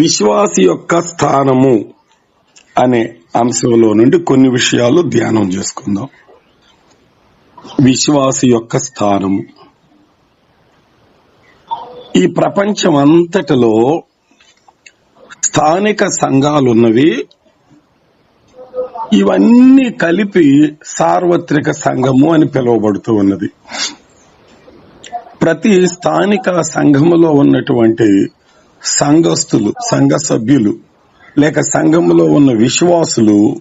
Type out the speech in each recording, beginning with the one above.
విశ్వాసి యొక్క స్థానము అనే అంశంలో నుండి కొన్ని విషయాలు ధ్యానం చేసుకుందాం. విశ్వాసి యొక్క స్థానము. ఈ ప్రపంచం అంతటిలో స్థానిక సంఘాలున్నవి ఇవన్నీ కలిపి సార్వత్రిక సంఘము అని పిలువబడుతూ ఉన్నది. ప్రతి స్థానిక సంఘములో ఉన్నటువంటి సంఘస్థులు సంఘ సభ్యులు లేక సంఘంలో ఉన్న విశ్వాసులు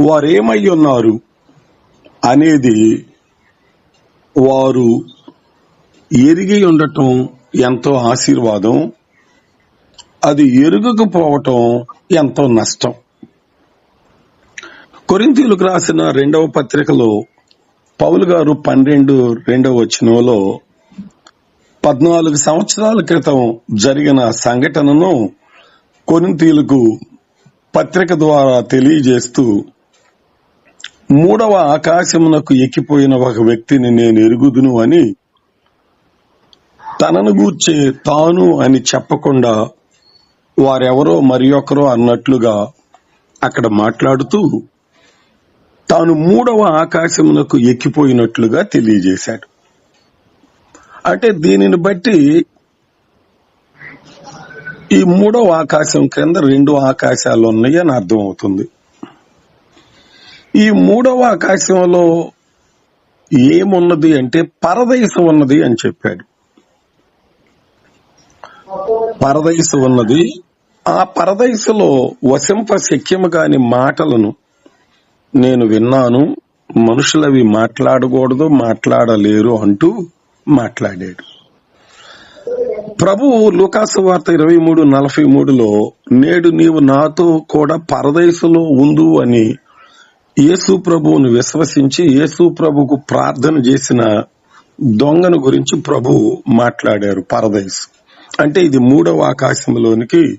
వారేమై ఉన్నారు అనేది వారు ఎరిగి ఉండటం ఎంతో ఆశీర్వాదం. అది ఎరుగకపోవటం ఎంతో నష్టం. కొరింతీలకు రాసిన రెండవ పత్రికలో పౌలు గారు పన్నెండు రెండవ వచనంలో పద్నాలుగు సంవత్సరాల క్రితం జరిగిన సంఘటనను కొరింతీలకు పత్రిక ద్వారా తెలియజేస్తూ మూడవ ఆకాశమునకు ఎక్కిపోయిన ఒక వ్యక్తిని నేను ఎరుగుదును అని తనను గూర్చే తాను అని చెప్పకుండా వారెవరో మరి ఒకరో అన్నట్లుగా అక్కడ మాట్లాడుతూ తాను మూడవ ఆకాశమునకు ఎక్కిపోయినట్లుగా తెలియజేశాడు. అంటే దీనిని బట్టి ఈ మూడవ ఆకాశం కింద రెండు ఆకాశాలు ఉన్నాయి అని అర్థం అవుతుంది ఈ మూడవ ఆకాశంలో ఏమున్నది అంటే పరదేశం ఉన్నది అని చెప్పాడు. పరదైసు ఉన్నది. ఆ పరదైసులో వశింప శక్యము కాని మాటలను నేను విన్నాను. మనుషులవి మాట్లాడకూడదు మాట్లాడలేరు అంటూ మాట్లాడాడు. ప్రభు లూకాసు వార్త ఇరవై మూడు నలభై మూడులో నేడు నీవు నాతో కూడా పరదేశంలో ఉందు అని యేసు ప్రభువును విశ్వసించి యేసు ప్రభుకు ప్రార్థన చేసిన దొంగను గురించి ప్రభు మాట్లాడారు పరదేశ్. అంటే ఇది మూడవ ఆకాశంలోనికి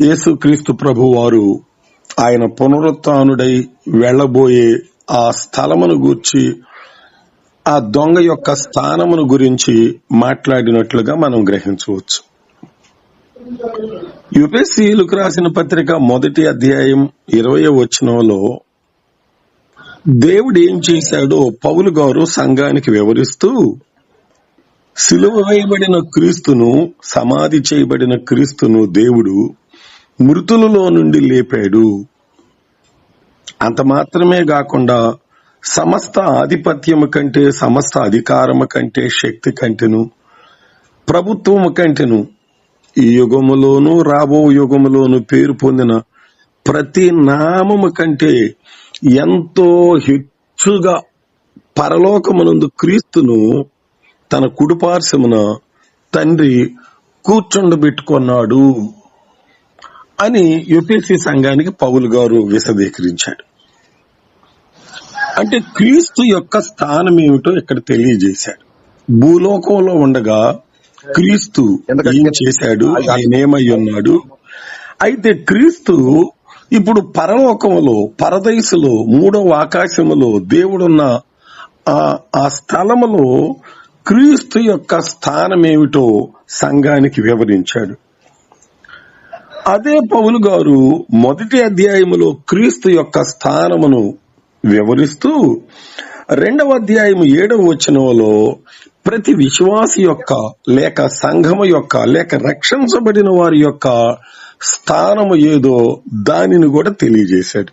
యేసుక్రీస్తు ప్రభు వారు ఆయన పునరుత్డై వెళ్ళబోయే ఆ స్థలమును గూర్చి ఆ దొంగ యొక్క స్థానమును గురించి మాట్లాడినట్లుగా మనం గ్రహించవచ్చు. యుపిఎస్సీలకు రాసిన పత్రిక మొదటి అధ్యాయం ఇరవై వచనంలో దేవుడు ఏం చేశాడో పౌలు గారు సంఘానికి వివరిస్తూ సిలువ వేయబడిన క్రీస్తును సమాధి చేయబడిన క్రీస్తును దేవుడు మృతులలో నుండి లేపాడు. అంత మాత్రమే కాకుండా సమస్త ఆధిపత్యము కంటే సమస్త అధికారము కంటే శక్తి కంటేను ప్రభుత్వము కంటేను ఈ యుగములోను రాబో యుగములోను పేరు పొందిన ప్రతి నామము కంటే ఎంతో హెచ్చుగా పరలోకమునందు క్రీస్తును తన కుడిపార్శ్వమున తండ్రి కూర్చుండబెట్టుకున్నాడు అని యుపిసి సంఘానికి పౌలు గారు విశదీకరించాడు అంటే క్రీస్తు యొక్క స్థానం ఏమిటో ఇక్కడ తెలియజేశాడు. భూలోకంలో ఉండగా క్రీస్తు ఏం చేశాడు? ఆయన ఏమై ఉన్నాడు. అయితే క్రీస్తు ఇప్పుడు పరలోకములో పరదైసులో మూడవ ఆకాశములో దేవుడున్న ఆ ఆ స్థలములో క్రీస్తు యొక్క స్థానం ఏమిటో సంఘానికి వివరించాడు. అదే పౌలు గారు మొదటి అధ్యాయములో క్రీస్తు యొక్క స్థానమును వివరిస్తూ రెండవ అధ్యాయము ఏడవ వచనంలో ప్రతి విశ్వాసి యొక్క లేక సంఘము యొక్క లేక రక్షించబడిన వారి యొక్క స్థానము ఏదో దానిని కూడా తెలియజేశాడు.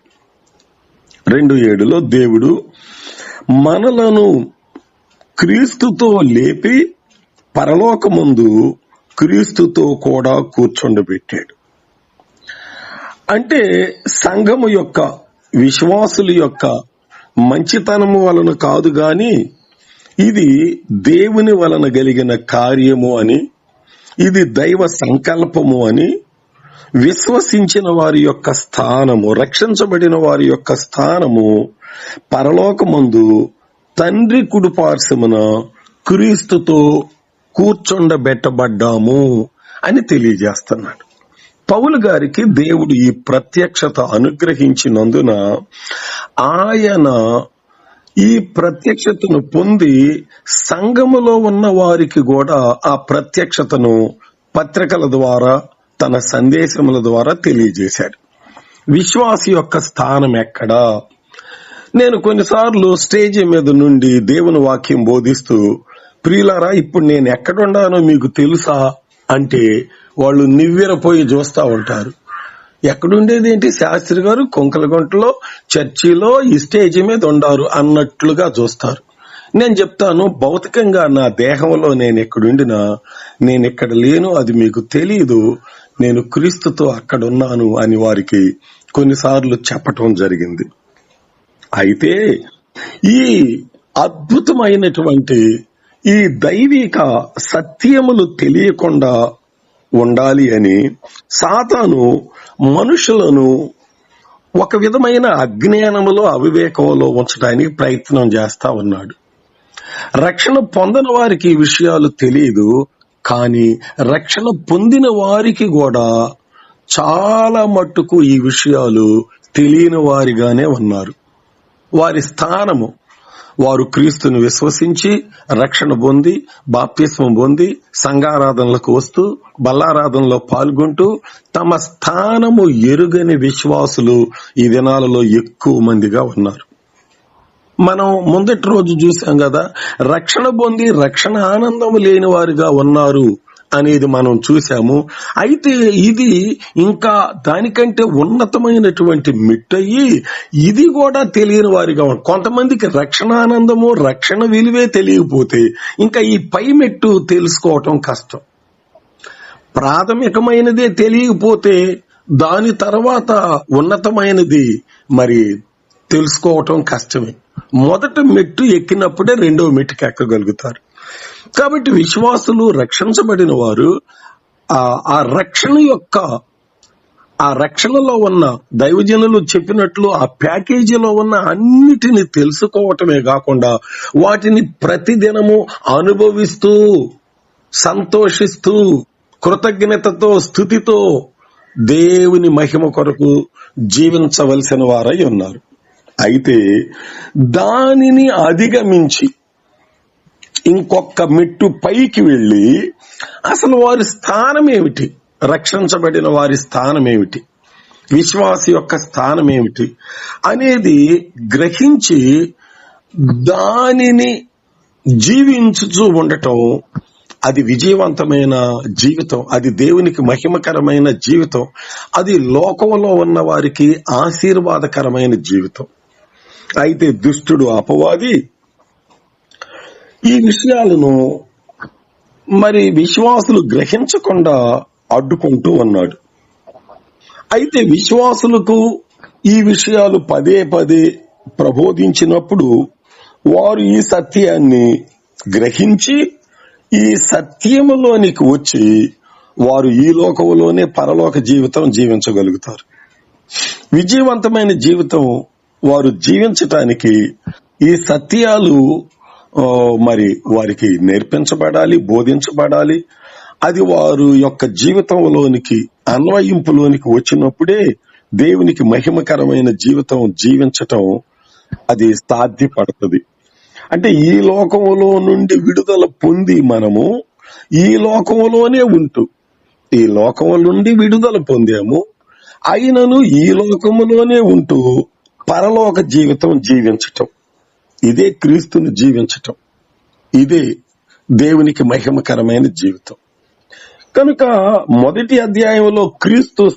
రెండు ఏడులో దేవుడు మనలను క్రీస్తుతో లేపి పరలోకముందు క్రీస్తుతో కూడా కూర్చుండబెట్టాడు. అంటే సంఘము యొక్క విశ్వాసుల యొక్క మంచితనము వలన కాదు గాని ఇది దేవుని వలన కలిగిన కార్యము అని ఇది దైవ సంకల్పము అని విశ్వసించిన వారి యొక్క స్థానము రక్షించబడిన వారి యొక్క స్థానము పరలోకమందు తండ్రి కుడిపార్శ్వమున క్రీస్తుతో కూర్చొండబెట్టబడ్డాము అని తెలియజేస్తున్నాడు. పౌలు గారికి దేవుడు ఈ ప్రత్యక్షత అనుగ్రహించినందున ఆయన ఈ ప్రత్యక్షతను పొంది సంఘములో ఉన్న వారికి కూడా ఆ ప్రత్యక్షతను పత్రికల ద్వారా తన సందేశముల ద్వారా తెలియజేశాడు. విశ్వాసి యొక్క స్థానం ఎక్కడా? నేను కొన్నిసార్లు స్టేజ్ మీద నుండి దేవుని వాక్యం బోధిస్తూ ప్రియులారా ఇప్పుడు నేను ఎక్కడున్నానో మీకు తెలుసా? అంటే వాళ్ళు నివ్వెరపోయి చూస్తా ఉంటారు. ఎక్కడుండేది ఏంటి శాస్త్రి గారు కుంకలగుంటలో చర్చిలో ఈ స్టేజ్ మీద ఉండారు అన్నట్లుగా చూస్తారు. నేను చెప్తాను భౌతికంగా నా దేహంలో నేను ఎక్కడుండినా నేను ఇక్కడ లేను అది మీకు తెలియదు నేను క్రీస్తుతో అక్కడ ఉన్నాను అని వారికి కొన్నిసార్లు చెప్పటం జరిగింది. అయితే ఈ అద్భుతమైనటువంటి ఈ దైవిక సత్యములు తెలియకుండా ఉండాలి అని సాతాను మనుషులను ఒక విధమైన అజ్ఞానములో అవివేకంలో ఉంచడానికి ప్రయత్నం చేస్తా ఉన్నాడు. రక్షణ పొందని వారికి ఈ విషయాలు తెలియదు కానీ రక్షణ పొందిన వారికి కూడా చాలా మట్టుకు ఈ విషయాలు తెలియని వారిగానే ఉన్నారు. వారి స్థానము వారు క్రీస్తుని విశ్వసించి రక్షణ పొంది బాప్తిస్మం పొంది సంఘారాధనలకు వస్తూ బల్లారాధనలో పాల్గొంటూ తమ స్థానము ఎరుగని విశ్వాసులు ఈ దినాలలో ఎక్కువ మందిగా ఉన్నారు. మనం ముందటి రోజు చూసాం కదా రక్షణ పొంది రక్షణ ఆనందం లేని వారుగా ఉన్నారు అనేది మనం చూసాము అయితే ఇది ఇంకా దానికంటే ఉన్నతమైనటువంటి మిట్టయి ఇది కూడా తెలియని వారిగా కొంతమందికి రక్షణ ఆనందము రక్షణ విలువే తెలియకపోతే ఇంకా ఈ పై మెట్టు తెలుసుకోవటం కష్టం. ప్రాథమికమైనదే తెలియకపోతే దాని తర్వాత ఉన్నతమైనది మరి తెలుసుకోవటం కష్టమే. మొదట మెట్టు ఎక్కినప్పుడే రెండో మెట్టుకి ఎక్కగలుగుతారు. కాబట్టి విశ్వాసులు రక్షించబడిన వారు ఆ రక్షణ యొక్క ఆ రక్షణలో ఉన్న దైవజనులు చెప్పినట్లు ఆ ప్యాకేజీలో ఉన్న అన్నిటిని తెలుసుకోవటమే కాకుండా వాటిని ప్రతిదినము అనుభవిస్తూ సంతోషిస్తూ కృతజ్ఞతతో స్థుతితో దేవుని మహిమ కొరకు జీవించవలసిన వారై ఉన్నారు. అయితే దానిని అధిగమించి ఇంకొక మెట్టు పైకి వెళ్ళి అసలు వారి స్థానం ఏమిటి రక్షించబడిన వారి స్థానం ఏమిటి విశ్వాసి యొక్క స్థానం ఏమిటి అనేది గ్రహించి దానిని జీవించుచూ ఉండటం అది విజయవంతమైన జీవితం అది దేవునికి మహిమకరమైన జీవితం అది లోకంలో ఉన్న వారికి ఆశీర్వాదకరమైన జీవితం. అయితే దుష్టుడు అపవాది ఈ విషయాలను మరి విశ్వాసులు గ్రహించకుండా అడ్డుకుంటూ ఉన్నాడు. అయితే విశ్వాసులకు ఈ విషయాలు పదే పదే ప్రబోధించినప్పుడు వారు ఈ సత్యాన్ని గ్రహించి ఈ సత్యములోనికి వచ్చి వారు ఈ లోకములోనే పరలోక జీవితం జీవించగలుగుతారు. విజయవంతమైన జీవితం వారు జీవించటానికి ఈ సత్యాలు మరి వారికి నేర్పించబడాలి బోధించబడాలి. అది వారు యొక్క జీవితంలోనికి అన్వయింపులోనికి వచ్చినప్పుడే దేవునికి మహిమకరమైన జీవితం జీవించటం అది సాధ్యపడుతుంది. అంటే ఈ లోకంలో నుండి విడుదల పొంది మనము ఈ లోకములోనే ఉంటూ ఈ లోకం నుండి విడుదల పొందాము. అయినను ఈ లోకములోనే ఉంటూ పరలోక జీవితం జీవించటం. ఇదే క్రీస్తుని జీవించటం. ఇదే దేవునికి మహిమకరమైన జీవితం. కనుక మొదటి అధ్యాయంలో క్రీస్తు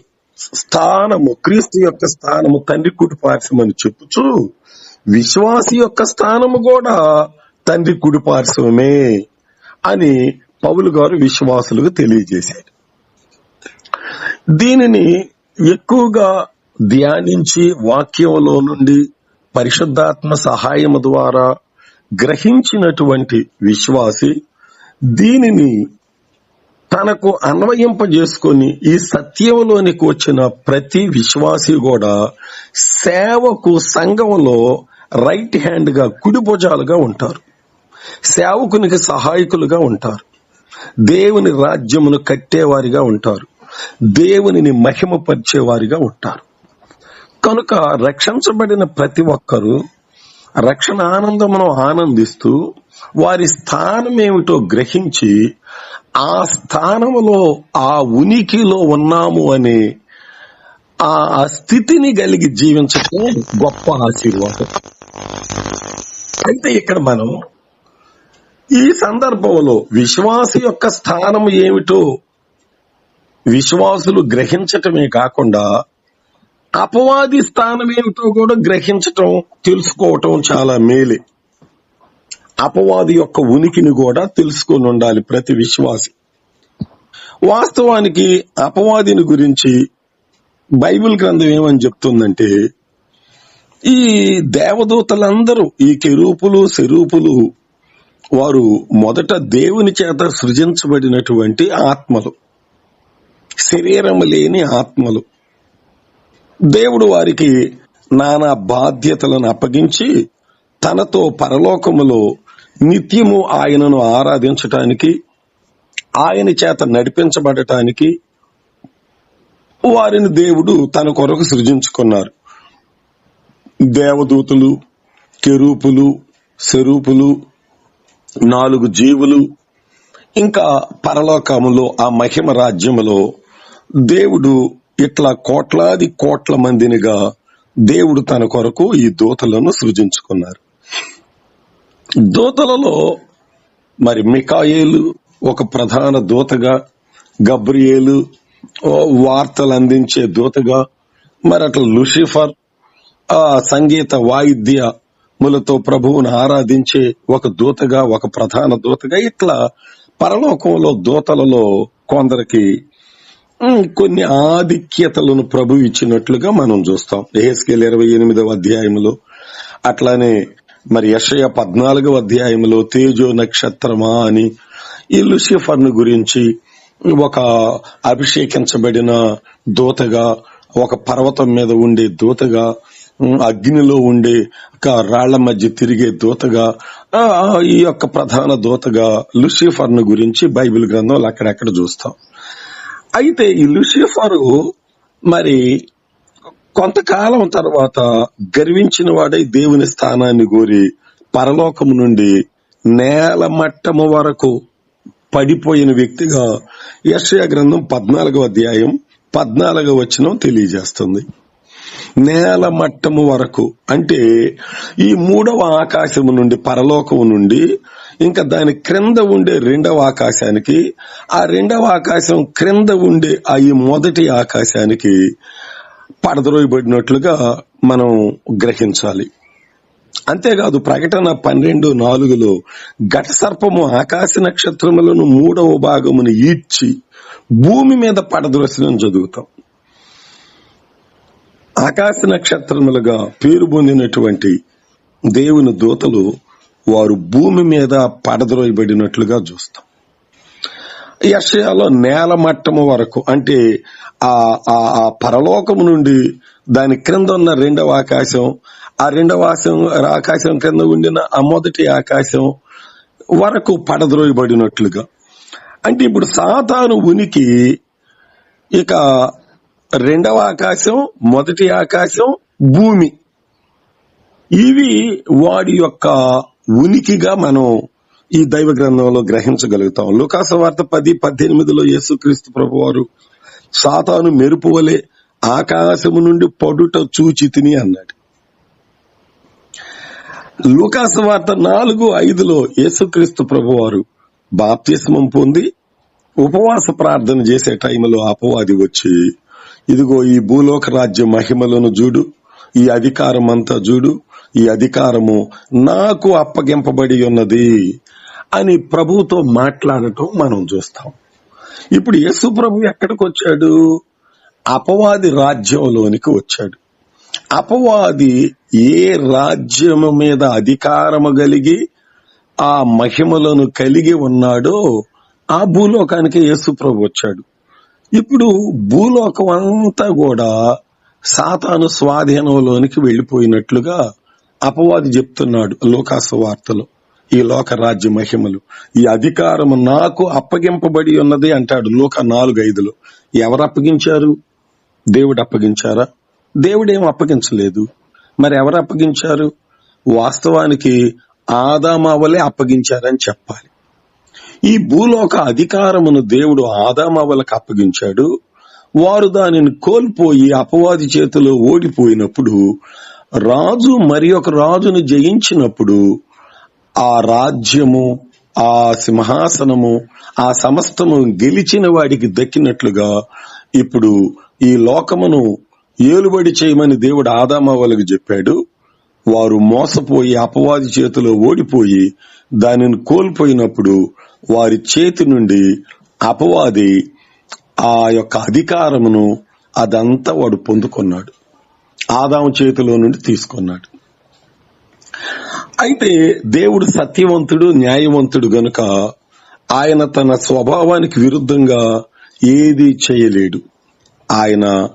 స్థానము క్రీస్తు యొక్క స్థానము తండ్రి కుడి పార్శ్వమని చెప్పుచు విశ్వాసి యొక్క స్థానము కూడా తండ్రి కుడి పార్శ్వమే అని పౌలు గారు విశ్వాసులకు తెలియజేశారు. దీనిని ఎక్కువగా ధ్యానించి వాక్యంలో నుండి పరిశుద్ధాత్మ సహాయము ద్వారా గ్రహించినటువంటి విశ్వాసి దీనిని తనకు అన్వయింపజేసుకొని ఈ సత్యంలోనికి వచ్చిన ప్రతి విశ్వాసి కూడా సేవకు సంఘంలో రైట్ హ్యాండ్గా కుడి భుజాలుగా ఉంటారు. సేవకునికి సహాయకులుగా ఉంటారు. దేవుని రాజ్యమును కట్టేవారిగా ఉంటారు. దేవునిని మహిమపరిచేవారిగా ఉంటారు. కనుక రక్షించబడిన ప్రతి ఒక్కరూ రక్షణ ఆనందమును ఆనందిస్తూ వారి స్థానం ఏమిటో గ్రహించి ఆ స్థానములో ఆ ఉనికిలో ఉన్నాము అనే ఆ ఆ స్థితిని కలిగి జీవించటం గొప్ప ఆశీర్వాదం. అయితే ఇక్కడ మనం ఈ సందర్భంలో విశ్వాస యొక్క స్థానం ఏమిటో విశ్వాసులు గ్రహించటమే కాకుండా అపవాది స్థానం ఏమిటో కూడా గ్రహించటం తెలుసుకోవటం చాలా మేలే. అపవాది యొక్క ఉనికిని కూడా తెలుసుకొని ఉండాలి ప్రతి విశ్వాసి. వాస్తవానికి అపవాదిని గురించి బైబిల్ గ్రంథం ఏమని చెప్తుందంటే ఈ దేవదూతలందరూ ఈ కెరూపులు శరూపులు వారు మొదట దేవుని చేత సృజించబడినటువంటి ఆత్మలు. శరీరము లేని ఆత్మలు. దేవుడు వారికి నానా బాధ్యతలను అప్పగించి తనతో పరలోకములో నిత్యము ఆయనను ఆరాధించటానికి ఆయన చేత నడిపించబడటానికి వారిని దేవుడు తన కొరకు సృజించుకున్నారు. దేవదూతులు కెరూపులు సెరూపులు నాలుగు జీవులు ఇంకా పరలోకములో ఆ మహిమ రాజ్యములో దేవుడు ఇట్లా కోట్లాది కోట్ల మందినిగా దేవుడు తన కొరకు ఈ దూతలను సృజించుకున్నారు. దూతలలో మరి మికాయేలు ఒక ప్రధాన దూతగా గబ్రియేలు వార్తలు అందించే దూతగా మరి అట్లా లూసిఫర్ ఆ సంగీత వాయిద్యములతో ప్రభువును ఆరాధించే ఒక దూతగా ఒక ప్రధాన దూతగా ఇట్లా పరలోకంలో దూతలలో కొందరికి కొన్ని ఆధిక్యతలను ప్రభు ఇచ్చినట్లుగా మనం చూస్తాం. ఏహెస్కేల్ ఇరవై ఎనిమిదవ అధ్యాయంలో అట్లానే మరి యషయ పద్నాలుగవ అధ్యాయంలో తేజో నక్షత్రమా అని ఈ లూసిఫర్ను గురించి ఒక అభిషేకించబడిన దూతగా ఒక పర్వతం మీద ఉండే దూతగా అగ్నిలో ఉండే ఒక రాళ్ళ మధ్య తిరిగే దూతగా ఈ యొక్క ప్రధాన దూతగా లూసిఫర్ను గురించి బైబిల్ గ్రంథంలో అక్కడక్కడ చూస్తాం. అయితే ఈ లూసిఫరు మరి కొంతకాలం తర్వాత గర్వించిన వాడై దేవుని స్థానాన్ని కోరి పరలోకము నుండి నేల మట్టము వరకు పడిపోయిన వ్యక్తిగా యశయ గ్రంథం పద్నాలుగో అధ్యాయం పద్నాలుగో వచనం తెలియజేస్తుంది. నేల మట్టము వరకు అంటే ఈ మూడవ ఆకాశము నుండి పరలోకము నుండి ఇంకా దాని క్రింద ఉండే రెండవ ఆకాశానికి ఆ రెండవ ఆకాశం క్రింద ఉండే ఆ ఈ మొదటి ఆకాశానికి పడద్రోయబడినట్లుగా మనం గ్రహించాలి. అంతేకాదు ప్రకటన పన్నెండు నాలుగులో ఘట సర్పము ఆకాశ నక్షత్రములను మూడవ భాగమును ఈడ్చి భూమి మీద పడద్రోసిన చదువుతాం. ఆకాశ నక్షత్రములుగా పేరు పొందినటువంటి దేవుని దూతలు వారు భూమి మీద పడద్రోయబడినట్లుగా చూస్తాం. యషయాలో నేల మట్టము వరకు అంటే ఆ ఆ ఆ పరలోకము నుండి దాని క్రింద ఉన్న రెండవ ఆకాశం ఆ రెండవ ఆశం ఆకాశం క్రింద ఉండిన ఆ మొదటి ఆకాశం వరకు పడద్రోయబడినట్లుగా. అంటే ఇప్పుడు సాతాను ఉనికి ఇక రెండవ ఆకాశం మొదటి ఆకాశం భూమి. ఇవి వాడి యొక్క ఉనికిగా మనం ఈ దైవ గ్రంథంలో గ్రహించగలుగుతాం. లుకాస వార్త పది పద్దెనిమిదిలో యేసుక్రీస్తు ప్రభు వారు సాతాను మెరుపు వలె ఆకాశము నుండి పడుట చూచి తిని అన్నాడు. లుకాస వార్త నాలుగు ఐదులో యేసుక్రీస్తు ప్రభు వారు బాప్తిస్మం పొంది ఉపవాస ప్రార్థన చేసే టైంలో అపవాది వచ్చి ఇదిగో ఈ భూలోక రాజ్య మహిమలను చూడు ఈ అధికారం అంతా చూడు ఈ అధికారము నాకు అప్పగింపబడి ఉన్నది అని ప్రభువుతో మాట్లాడటం మనం చూస్తాం. ఇప్పుడు యేసు ప్రభు ఎక్కడికి వచ్చాడు? అపవాది రాజ్యంలోనికి వచ్చాడు. అపవాది ఏ రాజ్యము మీద అధికారము కలిగి ఆ మహిమలను కలిగి ఉన్నాడో ఆ భూలోకానికి యేసుప్రభు వచ్చాడు. ఇప్పుడు భూలోకం అంతా కూడా సాతాను స్వాధీనంలోనికి వెళ్ళిపోయినట్లుగా అపవాది చెప్తున్నాడు లోకాసు వార్తలో ఈ లోక రాజ్య మహిమలు. ఈ అధికారము నాకు అప్పగింపబడి ఉన్నది అంటాడు లోక నాలుగు ఐదులో. ఎవరు అప్పగించారు? దేవుడు అప్పగించారా? దేవుడు ఏం అప్పగించలేదు. మరి ఎవరు అప్పగించారు? వాస్తవానికి ఆదామావలే అప్పగించారని చెప్పాలి. ఈ భూలోక అధికారమును దేవుడు ఆదామావలకు అప్పగించాడు. వారు దానిని కోల్పోయి అపవాది చేతిలో ఓడిపోయినప్పుడు రాజు మరి ఒక రాజును జయించినప్పుడు ఆ రాజ్యము ఆ సింహాసనము ఆ సమస్తము గెలిచిన వాడికి దక్కినట్లుగా ఇప్పుడు ఈ లోకమును ఏలుబడి చేయమని దేవుడు ఆదామవలకు చెప్పాడు. వారు మోసపోయి అపవాది చేతిలో ఓడిపోయి దానిని కోల్పోయినప్పుడు వారి చేతి నుండి అపవాది ఆ యొక్క అధికారమును అదంతా వాడు పొందుకున్నాడు. ఆదాము చేతిలో నుండి తీసుకున్నాడు. అయితే దేవుడు సత్యవంతుడు న్యాయవంతుడు గనుక ఆయన తన స్వభావానికి విరుద్ధంగా ఏది చేయలేడు. ఆయన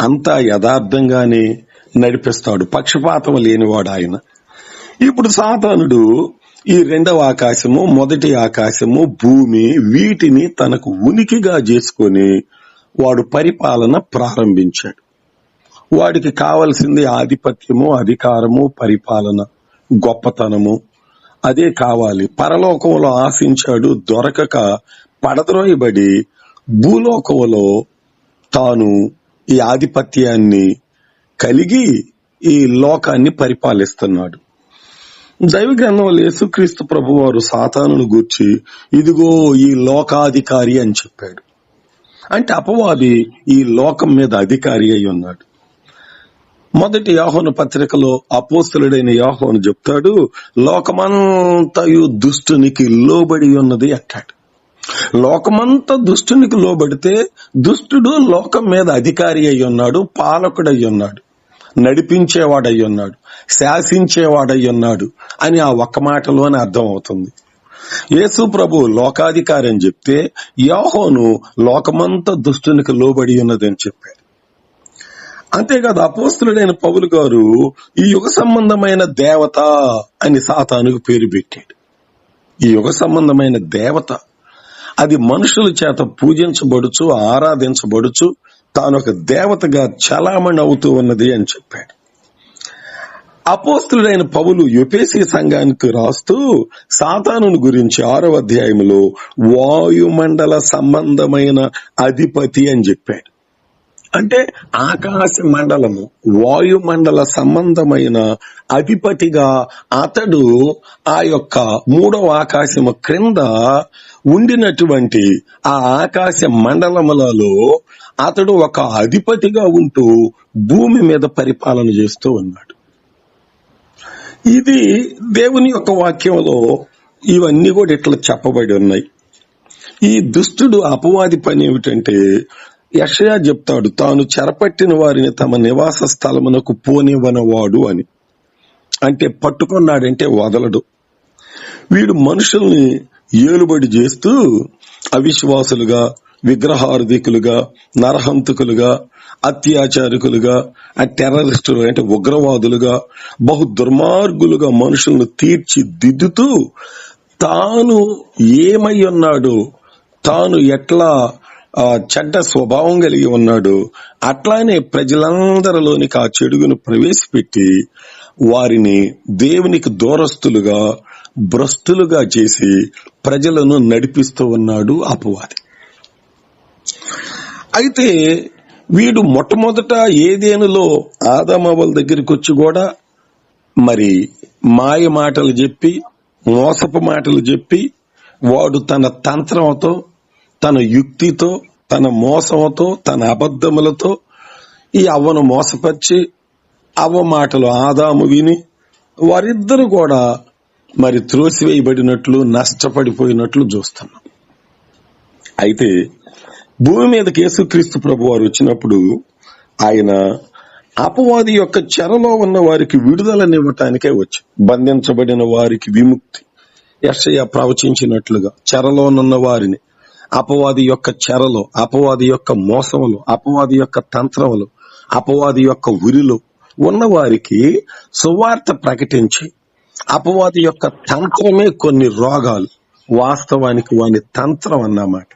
అంతా యథార్థంగానే నడిపిస్తాడు. పక్షపాతం లేనివాడు ఆయన. ఇప్పుడు సాతానుడు ఈ రెండవ ఆకాశము మొదటి ఆకాశము భూమి వీటిని తనకు ఉనికిగా చేసుకొని వాడు పరిపాలన ప్రారంభించాడు. వాడికి కావలసింది ఆధిపత్యము అధికారము పరిపాలన గొప్పతనము. అదే కావాలి. పరలోకంలో ఆశించాడు దొరకక పడద్రోయబడి భూలోకంలో తాను ఈ ఆధిపత్యాన్ని కలిగి ఈ లోకాన్ని పరిపాలిస్తున్నాడు. దైవ గ్రంథంలో యేసుక్రీస్తు ప్రభు వారు సాతానును గూర్చి ఇదిగో ఈ లోకాధికారి అని చెప్పాడు. అంటే అపవాది ఈ లోకం మీద అధికారి అయి ఉన్నాడు. మొదటి యాహోను పత్రికలో అపోస్తులుడైన యాహోను చెప్తాడు లోకమంతయు దుష్టునికి లోబడి ఉన్నది అంటాడు. లోకమంతా దుష్టునికి లోబడితే దుష్టుడు లోకం మీద అధికారి అయి ఉన్నాడు పాలకుడై ఉన్నాడు నడిపించేవాడై ఉన్నాడు శాసించేవాడై ఉన్నాడు అని ఆ ఒక్క మాటలోనే అర్థం అవుతుంది యేసు ప్రభు లోకాధికారి అని చెప్తే యాహోను లోకమంతా దుష్టునికి లోబడి ఉన్నదని చెప్పాడు. అంతేకాదు అపోస్తులుడైన పౌలు గారు ఈ యుగ సంబంధమైన దేవత అని సాతానుకు పేరు పెట్టాడు. ఈ యుగ సంబంధమైన దేవత అది మనుషుల చేత పూజించబడుచు ఆరాధించబడుచు తాను ఒక దేవతగా చలామణి అవుతూ ఉన్నది అని చెప్పాడు. అపోస్తుడైన పౌలు యుపేసి సంఘానికి రాస్తూ సాతానుని గురించి ఆరో అధ్యాయంలో వాయుమండల సంబంధమైన అధిపతి అని చెప్పాడు. అంటే ఆకాశ మండలము వాయుమండల సంబంధమైన అధిపతిగా అతడు ఆ యొక్క మూడవ ఆకాశము క్రింద ఉండినటువంటి ఆ ఆకాశ మండలములలో అతడు ఒక అధిపతిగా ఉంటూ భూమి మీద పరిపాలన చేస్తూ ఉన్నాడు. ఇది దేవుని యొక్క వాక్యంలో ఇవన్నీ కూడా ఇట్లా చెప్పబడి ఉన్నాయి. ఈ దుష్టుడు అపవాది పని ఏమిటంటే యషయా చెప్తాడు తాను చెరపట్టిన వారిని తమ నివాస స్థలమునకు పోనివ్వనవాడు అని. అంటే పట్టుకున్నాడంటే వదలడు. వీడు మనుషుల్ని ఏలుబడి చేస్తూ అవిశ్వాసులుగా విగ్రహార్థికులుగా నరహంతకులుగా అత్యాచారికులుగా ఆ టెర్రరిస్టులు అంటే ఉగ్రవాదులుగా బహు దుర్మార్గులుగా మనుషులను తీర్చిదిద్దుతూ తాను ఏమై ఉన్నాడు? తాను ఎట్లా చెడ్డ స్వభావం కలిగి ఉన్నాడు. అట్లానే ప్రజలందరిలోనికి ఆ చెడుగును ప్రవేశపెట్టి వారిని దేవునికి దూరస్తులుగా భ్రష్టులుగా చేసి ప్రజలను నడిపిస్తూ ఉన్నాడు అపవాది. అయితే వీడు మొట్టమొదట ఏదేనులో ఆదామవల దగ్గరికి వచ్చి కూడా మరి మాయ మాటలు చెప్పి మోసపు మాటలు చెప్పి వాడు తన తంత్రంతో తన యుక్తితో తన మోసంతో తన అబద్ధములతో ఈ అవ్వను మోసపరిచి అవ్వ మాటలు ఆదాము విని వారిద్దరు కూడా మరి త్రోసివేయబడినట్లు నష్టపడిపోయినట్లు చూస్తున్నాం. అయితే భూమి మీద యేసుక్రీస్తు ప్రభు వారు వచ్చినప్పుడు ఆయన అపవాది యొక్క చెరలో ఉన్న వారికి విడుదలనివ్వటానికే వచ్చి బంధించబడిన వారికి విముక్తి యెషయా ప్రవచించినట్లుగా చెరలోనున్న వారిని అపవాది యొక్క చెరలో అపవాది యొక్క మోసములు అపవాది యొక్క తంత్రములు అపవాది యొక్క ఉరిలో ఉన్న వారికి సువార్త ప్రకటించి అపవాది యొక్క తంత్రమే కొన్ని రోగాలు. వాస్తవానికి వాని తంత్రం అన్నమాట.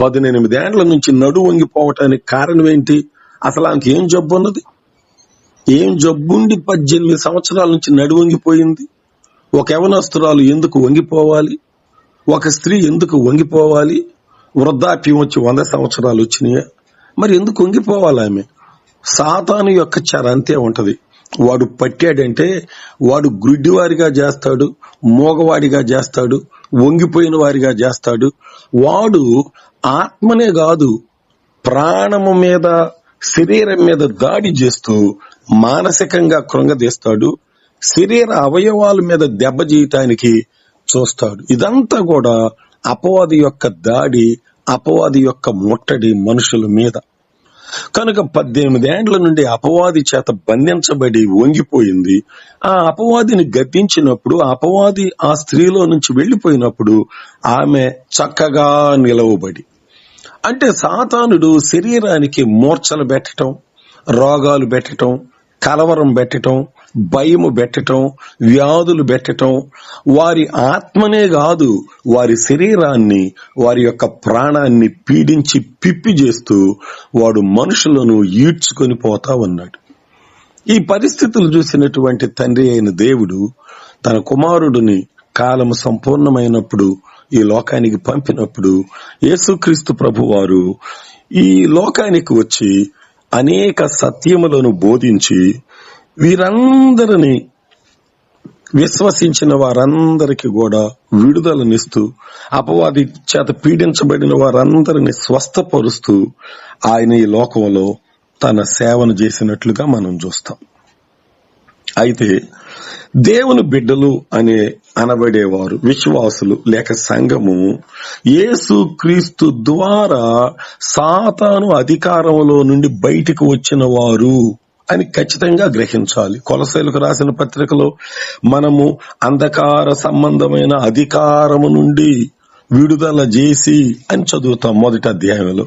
పదినెనిమిదేండ్ల నుంచి నడు వంగిపోవటానికి కారణం ఏంటి? అసలు ఆమెకి ఏం జబ్బు ఉన్నది? ఏం జబ్బుండి పద్దెనిమిది సంవత్సరాల నుంచి నడు వంగిపోయింది? ఒక యవనస్తురాలు ఎందుకు వంగిపోవాలి? ఒక స్త్రీ ఎందుకు వంగిపోవాలి? వృద్ధాప్యం వచ్చి వంద సంవత్సరాలు వచ్చినాయా. మరి ఎందుకు కుంగిపోవాలి ఆమె? సాతాను యొక్క చర అంతే ఉంటది. వాడు పట్టాడంటే వాడు గుడ్డివారిగా చేస్తాడు మోగవాడిగా చేస్తాడు వంగిపోయిన వారిగా చేస్తాడు. వాడు ఆత్మనే కాదు ప్రాణము మీద శరీరం మీద దాడి చేస్తూ మానసికంగా కృంగదీస్తాడు శరీర అవయవాల మీద దెబ్బ చేయటానికి చూస్తాడు. ఇదంతా కూడా అపవాది యొక్క దాడి అపవాది యొక్క ముట్టడి మనుషుల మీద. కనుక పద్దెనిమిది ఏండ్ల నుండి అపవాది చేత బంధించబడి వంగిపోయింది. ఆ అపవాదిని గద్దించినప్పుడు అపవాది ఆ స్త్రీలో నుంచి వెళ్ళిపోయినప్పుడు ఆమె చక్కగా నిలవబడి. అంటే సాతానుడు శరీరానికి మూర్ఛలు పెట్టటం రోగాలు పెట్టటం కలవరం పెట్టటం భయము పెట్టటం వ్యాధులు పెట్టటం వారి ఆత్మనే కాదు వారి శరీరాన్ని వారి యొక్క ప్రాణాన్ని పీడించి పిప్పి చేస్తూ వాడు మనుషులను ఈడ్చుకొని పోతా ఉన్నాడు. ఈ పరిస్థితులు చూసినటువంటి తండ్రి అయిన దేవుడు తన కుమారుడిని కాలము సంపూర్ణమైనప్పుడు ఈ లోకానికి పంపినప్పుడు యేసుక్రీస్తు ప్రభు వారు ఈ లోకానికి వచ్చి అనేక సత్యములను బోధించి వీరందరిని విశ్వసించిన వారందరికీ కూడా విడుదలనిస్తూ అపవాది చేత పీడించబడిన వారందరిని స్వస్థపరుస్తూ ఆయన ఈ లోకంలో తన సేవను చేసినట్లుగా మనం చూస్తాం. అయితే దేవుని బిడ్డలు అనే అనబడేవారు విశ్వాసులు లేక సంఘము యేసు క్రీస్తు ద్వారా సాతాను అధికారంలో నుండి బయటికి వచ్చిన వారు అని ఖచ్చితంగా గ్రహించాలి. కొలసైలకు రాసిన పత్రికలో మనము అంధకార సంబంధమైన అధికారము నుండి విడుదల చేసి అని చదువుతాం మొదటి అధ్యాయంలో.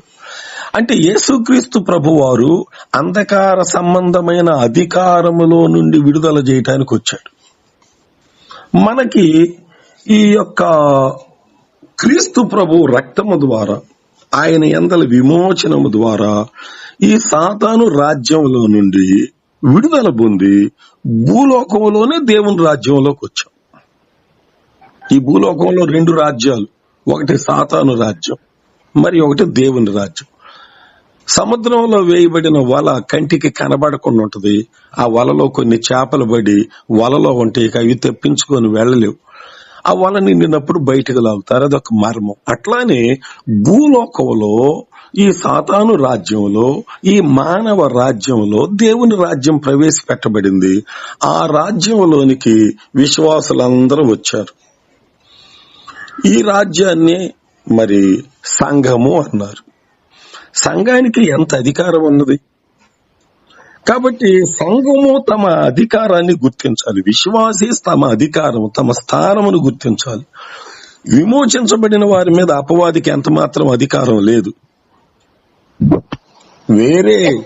అంటే యేసుక్రీస్తు ప్రభువారు అంధకార సంబంధమైన అధికారములో నుండి విడుదల చేయటానికి వచ్చాడు. మనకి ఈ యొక్క క్రీస్తు ప్రభు రక్తము ద్వారా ఆయన ఎందల విమోచనము ద్వారా ఈ సాతాను రాజ్యంలో నుండి విడుదల పొంది భూలోకంలోనే దేవుని రాజ్యంలోకి వచ్చాం. ఈ భూలోకంలో రెండు రాజ్యాలు ఒకటి సాతాను రాజ్యం మరి ఒకటి దేవుని రాజ్యం. సముద్రంలో వేయబడిన వల కంటికి కనబడకుండా ఉంటుంది. ఆ వలలో కొన్ని చేపలు పడి వలలో ఉంటే అవి తెప్పించుకొని వెళ్ళలేవు. ఆ వల నిండినప్పుడు బయటకు లాగుతారు. అదొక మర్మం. అట్లానే భూలోకంలో ఈ సాతాను రాజ్యంలో ఈ మానవ రాజ్యంలో దేవుని రాజ్యం ప్రవేశపెట్టబడింది. ఆ రాజ్యంలోనికి విశ్వాసులందరూ వచ్చారు. ఈ రాజ్యాన్ని మరి సంఘము అన్నారు. సంఘానికి ఎంత అధికారం ఉన్నది? కాబట్టి సంఘము తమ అధికారాన్ని గుర్తించాలి. విశ్వాసి తమ అధికారం తమ స్థానమును గుర్తించాలి. విమోచించబడిన వారి మీద అపవాదికి ఎంత మాత్రం అధికారం లేదు. వేరే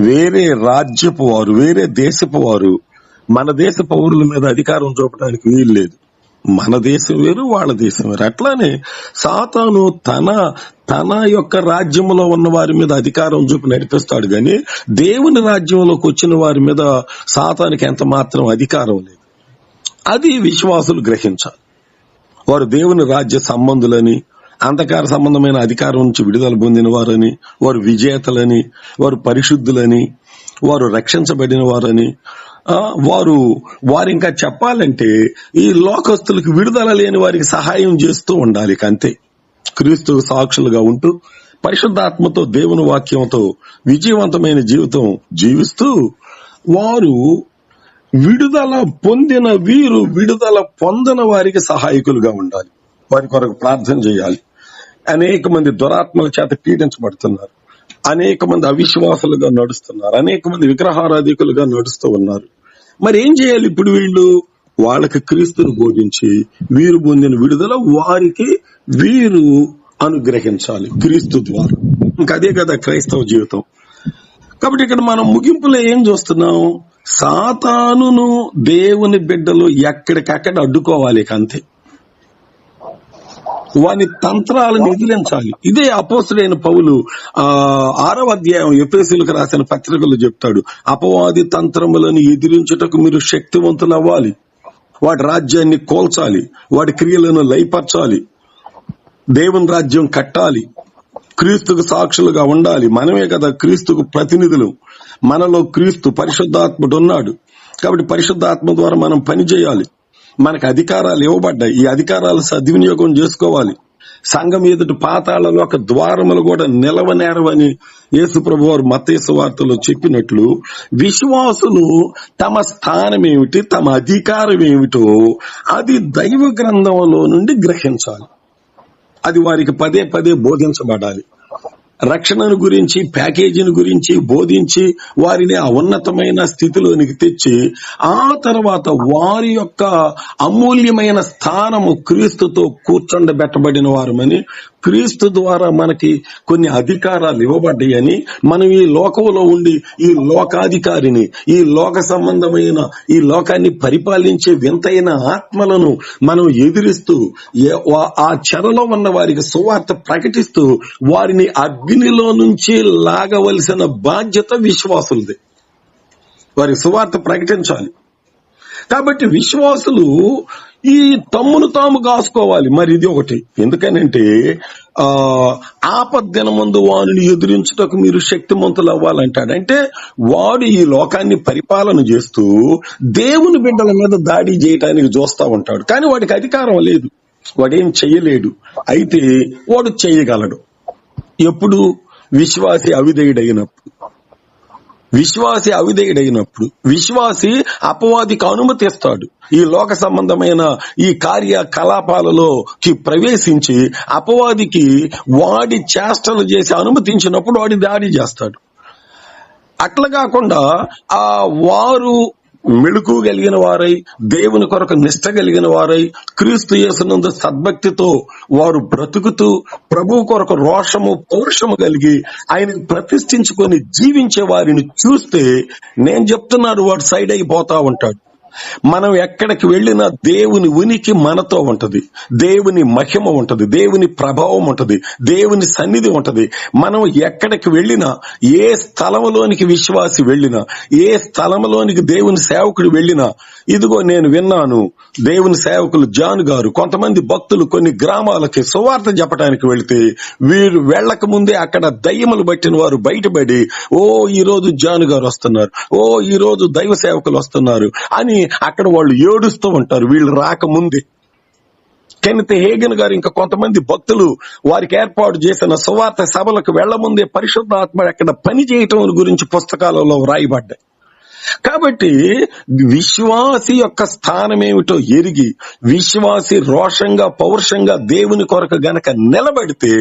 వేరే రాజ్యపు వారు వేరే దేశపు వారు మన దేశ పౌరుల మీద అధికారం చూపడానికి వీలు లేదు. మన దేశం వేరు వాళ్ళ దేశం వేరు. అట్లానే సాతాను తన తన యొక్క రాజ్యంలో ఉన్న వారి మీద అధికారం చూపి నడిపిస్తాడు గాని దేవుని రాజ్యంలోకి వచ్చిన వారి మీద సాతానికి ఎంత మాత్రం అధికారం లేదు. అది విశ్వాసులు గ్రహించాలి. వారు దేవుని రాజ్య సంబంధులని అంధకార సంబంధమైన అధికారం నుంచి విడుదల పొందిన వారని వారు విజేతలని వారు పరిశుద్ధులని వారు రక్షించబడిన వారని వారు వారు ఇంకా చెప్పాలంటే ఈ లోకస్తులకు విడుదల లేని వారికి సహాయం చేస్తూ ఉండాలి అంతే క్రీస్తు సాక్షులుగా ఉంటూ పరిశుద్ధాత్మతో దేవుని వాక్యంతో విజయవంతమైన జీవితం జీవిస్తూ వారు విడుదల పొందిన వీరు విడుదల పొందిన వారికి సహాయకులుగా ఉండాలి. వారి కొరకు ప్రార్థన చేయాలి. అనేక మంది దురాత్మల చేత పీడించబడుతున్నారు. అనేక మంది అవిశ్వాసులుగా నడుస్తున్నారు. అనేక మంది విగ్రహారాధికులుగా నడుస్తూ ఉన్నారు. మరి ఏం చేయాలి ఇప్పుడు వీళ్ళు? వాళ్ళకి క్రీస్తును బోధించి వీరు పొందిన విడుదల వారికి వీరు అనుగ్రహించాలి క్రీస్తు ద్వారా. ఇంకా అదే కదా క్రైస్తవ జీవితం. కాబట్టి ఇక్కడ మనం ముగింపులో ఏం చూస్తున్నాం? సాతానును దేవుని బిడ్డలు ఎక్కడికక్కడ అడ్డుకోవాలి అంతే. వాని తంత్రాలను ఎదిరించాలి ఇదే అపోసుడైన పౌలు ఆ ఆరవ అధ్యాయం ఎఫ్ఎస్సీలకు రాసిన పత్రికలు చెప్తాడు. అపవాది తంత్రములను ఎదిరించుటకు మీరు శక్తివంతులు అవ్వాలి. వాడి రాజ్యాన్ని కోల్చాలి. వాడి క్రియలను లయపరచాలి. దేవుని రాజ్యం కట్టాలి. క్రీస్తుకు సాక్షులుగా ఉండాలి. మనమే కదా క్రీస్తుకు ప్రతినిధులు. మనలో క్రీస్తు పరిశుద్ధాత్ముడు ఉన్నాడు. కాబట్టి పరిశుద్ధాత్మ ద్వారా మనం పని చేయాలి. మనకు అధికారాలు ఇవ్వబడ్డాయి. ఈ అధికారాలు సద్వినియోగం చేసుకోవాలి. సంఘం ఎదుటి పాతాళలో ఒక ద్వారములు కూడా నిలవనేరవని యేసు ప్రభు వారు మతేసు వార్తలో చెప్పినట్లు విశ్వాసులు తమ స్థానం ఏమిటి తమ అధికారం ఏమిటో అది దైవ గ్రంథంలో నుండి గ్రహించాలి. అది వారికి పదే పదే బోధించబడాలి. రక్షణను గురించి ప్యాకేజీని గురించి బోధించి వారిని ఆ ఉన్నతమైన స్థితిలోనికి తెచ్చి ఆ తర్వాత వారి యొక్క అమూల్యమైన స్థానము క్రీస్తుతో కూర్చొండబెట్టబడిన వారమని క్రీస్తు ద్వారా మనకి కొన్ని అధికారాలు ఇవ్వబడ్డాయని మనం ఈ లోకంలో ఉండి ఈ లోకాధికారిని ఈ లోక సంబంధమైన ఈ లోకాన్ని పరిపాలించే వింతైన ఆత్మలను మనం ఎదిరిస్తూ ఏ- ఆ చెరలో ఉన్న వారికి సువార్త ప్రకటిస్తూ వారిని అగ్నిలో నుంచి లాగవలసిన బాధ్యత విశ్వాసులది. వారి సువార్త ప్రకటించాలి. కాబట్టి విశ్వాసులు ఈ తమ్మును తాము కాసుకోవాలి. మరి ఇది ఒకటి. ఎందుకనంటే ఆ ఆపద్దిన ముందు వాడిని ఎదిరించుటకు మీరు శక్తిమంతులు అవ్వాలంటాడు అంటే వాడు ఈ లోకాన్ని పరిపాలన చేస్తూ దేవుని బిడ్డల మీద దాడి చేయటానికి చూస్తా ఉంటాడు. కానీ వాడికి అధికారం లేదు. వాడేం చెయ్యలేడు అయితే వాడు చేయగలడు. ఎప్పుడు విశ్వాసి అవిధేయుడైనప్పుడు. విశ్వాసి అవిధేయుడైనప్పుడు. విశ్వాసి అపవాదికి అనుమతిస్తాడు ఈ లోక సంబంధమైన ఈ కార్యకలాపాలలోకి ప్రవేశించి అపవాదికి వాడి చేష్టలు చేసి అనుమతించినప్పుడు వాడి దాడి చేస్తాడు. అట్లా కాకుండా ఆ వారు మెళుకు కలిగిన వారై దేవుని కొరకు నిష్ట కలిగిన వారై క్రీస్తు యేసునందు సద్భక్తితో వారు బ్రతుకుతూ ప్రభు కొరకు రోషము పౌరుషము కలిగి ఆయనకు ప్రతిష్ఠించుకొని జీవించే వారిని చూస్తే నేను చెప్తున్నాను వాడు సైడ్ అయిపోతా ఉంటాడు. మనం ఎక్కడికి వెళ్ళినా దేవుని ఉనికి మనతో ఉంటది. దేవుని మహిమ ఉంటది. దేవుని ప్రభావం ఉంటది. దేవుని సన్నిధి ఉంటది. మనం ఎక్కడికి వెళ్ళినా ఏ స్థలంలోనికి విశ్వాసి వెళ్ళినా ఏ స్థలంలోనికి దేవుని సేవకుడు వెళ్ళినా ఇదిగో నేను విన్నాను దేవుని సేవకులు జాన్ గారు కొంతమంది భక్తులు కొన్ని గ్రామాలకి సువార్త చెప్పడానికి వెళితే వీరు వెళ్ళక ముందే అక్కడ దయ్యములు బట్టిన వారు బయటపడి ఓ ఈ రోజు జాన్ గారు వస్తున్నారు. ఓ ఈ రోజు దైవ సేవకులు వస్తున్నారు అని అక్కడ వాళ్ళు ఏడుస్తూ ఉంటారు. వీళ్ళు రాకముందే కెనిత్ హేగన్ గారు ఇంకా కొంతమంది భక్తులు వారికి ఏర్పాటు చేసిన సువార్త సభలకు వెళ్ళముందే పరిశుద్ధాత్మ అక్కడ పని చేయటం గురించి పుస్తకాలలో వ్రాయబడ్డాయి. కాబట్టి విశ్వాసి యొక్క స్థానం ఏమిటో ఎరిగి విశ్వాసి రోషంగా పౌరుషంగా దేవుని కొరకు గనక నిలబడితే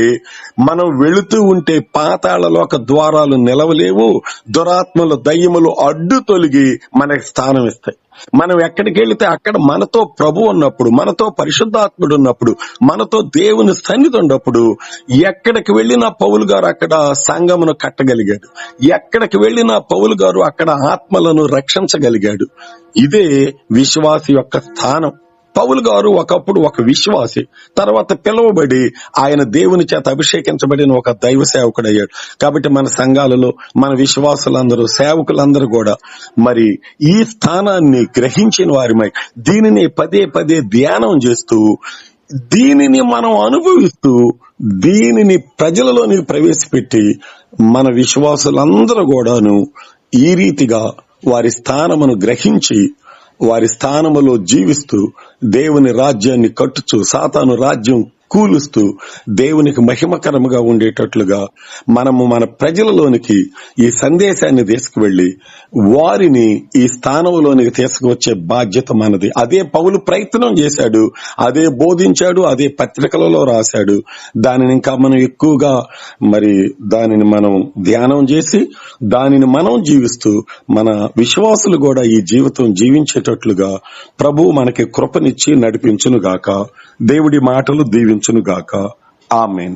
మనం వెళుతూ ఉంటే పాతాళలోక ద్వారాలు నిలవలేవు దురాత్మలు దయ్యములు అడ్డు తొలగి మనకి స్థానం ఇస్తాయి మనం ఎక్కడికి వెళితే అక్కడ మనతో ప్రభు ఉన్నప్పుడు మనతో పరిశుద్ధాత్ముడు ఉన్నప్పుడు మనతో దేవుని సన్నిధి ఉన్నప్పుడు ఎక్కడికి వెళ్ళినా పౌలు గారు అక్కడ సంఘమును కట్టగలిగాడు. ఎక్కడికి వెళ్ళినా పౌలు గారు అక్కడ ఆత్మలను రక్షించగలిగాడు. ఇదే విశ్వాసి యొక్క స్థానం. పౌలు గారు ఒకప్పుడు ఒక విశ్వాసి తర్వాత పిలువబడి ఆయన దేవుని చేత అభిషేకించబడిన ఒక దైవ సేవకుడు అయ్యాడు కాబట్టి మన సంఘాలలో మన విశ్వాసులందరూ సేవకులందరూ కూడా మరి ఈ స్థానాన్ని గ్రహించిన వారిమై దీనిని పదే పదే ధ్యానం చేస్తూ దీనిని మనం అనుభవిస్తూ దీనిని ప్రజలలోనికి ప్రవేశపెట్టి మన విశ్వాసులందరూ కూడాను ఈ రీతిగా వారి స్థానమును గ్రహించి వారి స్థానములో జీవిస్తూ దేవుని రాజ్యాన్ని కట్టుచు సాతాను రాజ్యం కూలుస్తూ దేవునికి మహిమకరముగా ఉండేటట్లుగా మనము మన ప్రజలలోనికి ఈ సందేశాన్ని తీసుకువెళ్ళి వారిని ఈ స్థానంలోనికి తీసుకువచ్చే బాధ్యత మనది. అదే పౌలు ప్రయత్నం చేశాడు అదే బోధించాడు అదే పత్రికలలో రాశాడు. దానిని ఇంకా మనం ఎక్కువగా మరి దానిని మనం ధ్యానం చేసి దానిని మనం జీవిస్తూ మన విశ్వాసులు కూడా ఈ జీవితం జీవించేటట్లుగా ప్రభు మనకి కృపనిచ్చి నడిపించును గాక దేవుడి మాటలు దీవించును ఉంచునుగాక ఆమెన్.